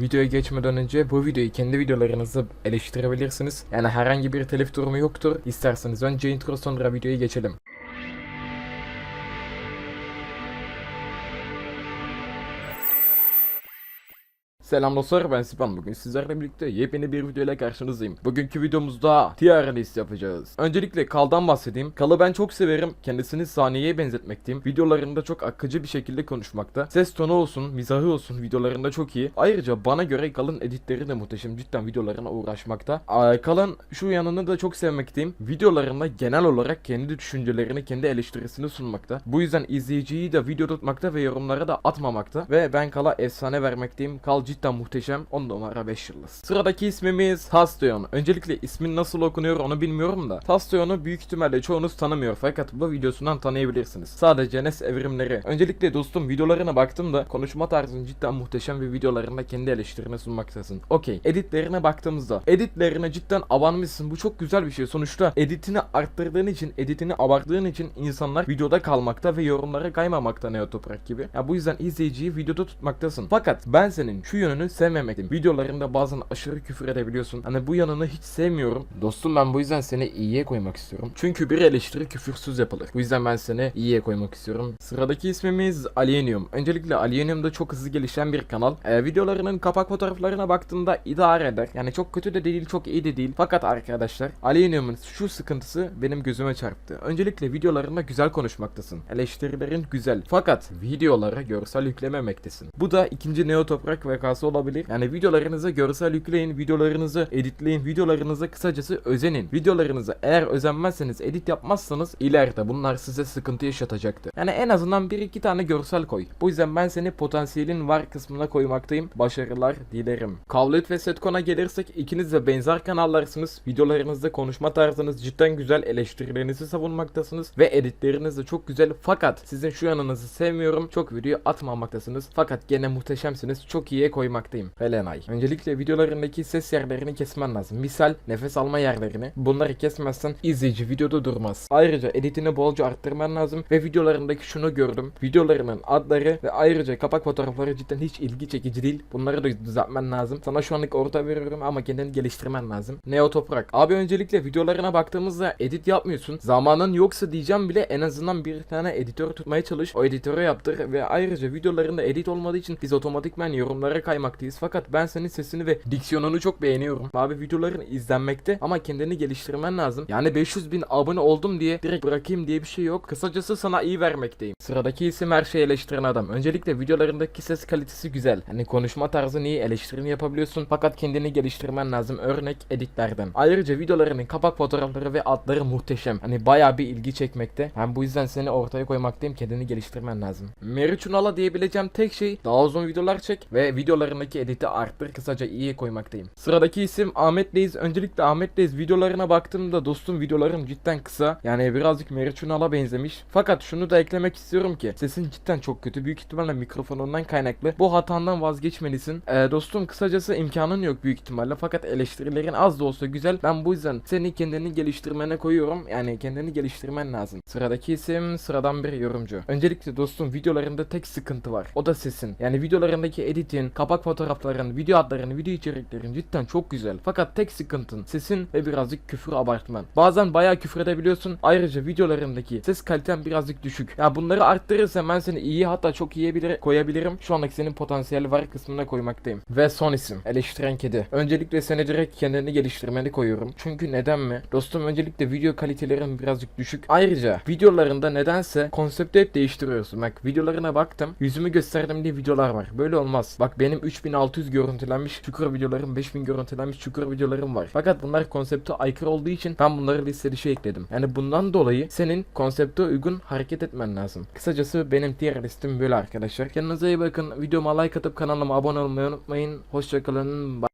Videoya geçmeden önce bu videoyu kendi videolarınızı eleştirebilirsiniz. Yani herhangi bir telif durumu yoktur. İsterseniz önce intro sonra videoya geçelim. Selam dostlar ben Sipan bugün sizlerle birlikte yepyeni bir video ile karşınızdayım. Bugünkü videomuzda tier yapacağız. Öncelikle Kal'dan bahsedeyim. Kal'ı ben çok severim. Kendisini saniyeye benzetmekteyim. Videolarında çok akıcı bir şekilde konuşmakta. Ses tonu olsun, mizahı olsun videolarında çok iyi. Ayrıca bana göre Kal'ın editleri de muhteşem. Cidden videolarına uğraşmakta. Kal'ın şu yanını da çok sevmekteyim. Videolarında genel olarak kendi düşüncelerini, kendi eleştirisini sunmakta. Bu yüzden izleyiciyi de video tutmakta ve yorumlara da atmamakta. Ve ben Kal'a efsane vermekteyim. Kal cidden muhteşem. 10 numara 5 yıldız. Sıradaki ismimiz Tastion. Öncelikle ismin nasıl okunuyor onu bilmiyorum da. Tastion'u büyük ihtimalle çoğunuz tanımıyor fakat bu videosundan tanıyabilirsiniz. Sadece Nes evrimleri. Öncelikle dostum videolarına baktım da konuşma tarzın cidden muhteşem ve videolarında kendi eleştirini sunmaktasın. Okey. Editlerine baktığımızda editlerine cidden abanmışsın. Bu çok güzel bir şey. Sonuçta editini arttırdığın için, editini abarttığın için insanlar videoda kalmakta ve yorumlara kaymamakta Neo Toprak gibi. Ya bu yüzden izleyiciyi videoda tutmaktasın. Fakat ben senin şu yönünü sevmemekteyim. Videolarında bazen aşırı küfür edebiliyorsun. Hani bu yanını hiç sevmiyorum. Dostum ben bu yüzden seni iyiye koymak istiyorum. Çünkü bir eleştiri küfürsüz yapılır. Bu yüzden ben seni iyiye koymak istiyorum. Sıradaki ismimiz Alienium. Öncelikle Alienium da çok hızlı gelişen bir kanal. Ee, videolarının kapak fotoğraflarına baktığımda idare eder. Yani çok kötü de değil, çok iyi de değil. Fakat arkadaşlar Alienium'un şu sıkıntısı benim gözüme çarptı. Öncelikle videolarında güzel konuşmaktasın. Eleştirilerin güzel. Fakat videolara görsel yüklememektesin. Bu da ikinci Neo Toprak vakası olabilir. Yani videolarınıza görsel yükleyin, videolarınızı editleyin, videolarınıza kısacası özenin. Videolarınızı eğer özenmezseniz, edit yapmazsanız ileride bunlar size sıkıntı yaşatacaktır. Yani en azından bir iki tane görsel koy. Bu yüzden ben seni potansiyelin var kısmına koymaktayım. Başarılar dilerim. Kavlet ve Setkon'a gelirsek ikiniz de benzer kanallarsınız. Videolarınızda konuşma tarzınız cidden güzel, eleştirilerinizi savunmaktasınız ve editleriniz de çok güzel. Fakat sizin şu yanınızı sevmiyorum. Çok video atmamaktasınız. Fakat gene muhteşemsiniz. Çok iyiye koymaktayım. Felenay. Öncelikle videolarındaki ses yerlerini kesmen lazım. Misal nefes alma yerlerini. Bunları kesmezsen izleyici videoda durmaz. Ayrıca editini bolca arttırman lazım ve videolarındaki şunu gördüm. Videolarının adları ve ayrıca kapak fotoğrafları cidden hiç ilgi çekici değil. Bunları da düzeltmen lazım. Sana şu anlık orta veriyorum ama kendini geliştirmen lazım. Neo Toprak. Abi öncelikle videolarına baktığımızda edit yapmıyorsun. Zamanın yoksa diyeceğim bile en azından bir tane editör tutmaya çalış. O editörü yaptır ve ayrıca videolarında edit olmadığı için biz otomatikman yorumlara kaymaktayız. Fakat ben senin sesini ve diksiyonunu çok beğeniyorum. Abi videoların izlenmekte ama kendini geliştirmen lazım. Yani 500 bin abone oldum diye direkt bırakayım diye bir şey yok. Kısacası sana iyi vermekteyim. Sıradaki isim her şeyi eleştiren adam. Öncelikle videolarındaki ses kalitesi güzel. Hani konuşma tarzın iyi, eleştirini yapabiliyorsun. Fakat kendini geliştirmen lazım. Örnek editlerden. Ayrıca videolarının kapak fotoğrafları ve adları muhteşem. Hani bayağı bir ilgi çekmekte. Hem bu yüzden seni ortaya koymaktayım. Kendini geliştirmen lazım. Meriç Ünal'a diyebileceğim tek şey daha uzun videolar çek ve videolarındaki editi arttır. Kısaca iyiye koymaktayım. Sıradaki isim Ahmet Reis. Öncelikle Ahmet Reis videolarına baktığımda dostum videolarım cidden kısa. Yani birazcık Meriç Ünal'a benzemiş. Fakat şunu da eklemek istiyorum ki sesin cidden çok kötü. Büyük ihtimalle mikrofonundan kaynaklı. Bu hatandan vazgeçmelisin. Ee, dostum kısacası imkanın yok büyük ihtimalle. Fakat eleştirilerin az da olsa güzel. Ben bu yüzden seni kendini geliştirmene koyuyorum. Yani kendini geliştirmen lazım. Sıradaki isim sıradan bir yorumcu. Öncelikle dostum videolarında tek sıkıntı var. O da sesin. Yani videolarındaki editin, kapak fotoğrafların, video adların, video içeriklerin cidden çok güzel. Fakat tek sıkıntın sesin ve birazcık küfür abartman. Bazen bayağı küfür edebiliyorsun. Ayrıca videolarındaki ses kaliten birazcık düşük. Ya bunları arttırırsan ben seni iyi hatta çok iyi bilir, koyabilirim. Şu andaki senin potansiyeli var kısmına koymaktayım. Ve son isim. Eleştiren kedi. Öncelikle seni direkt kendini geliştirmeni koyuyorum. Çünkü neden mi? Dostum öncelikle video kalitelerin birazcık düşük. Ayrıca videolarında nedense konsepti hep değiştiriyorsun. Bak videolarına baktım. Yüzümü gösterdim diye videolar var. Böyle olmaz. Bak benim 3600 görüntülenmiş çukur videolarım, 5000 görüntülenmiş çukur videolarım var. Fakat bunlar konsepte aykırı olduğu için ben bunları liste dışı ekledim. Yani bundan dolayı senin konsepte uygun hareket etmen lazım. Kısacası benim diğer listim böyle arkadaşlar. Kendinize iyi bakın. Videoma like atıp kanalıma abone olmayı unutmayın. Hoşçakalın. Bye.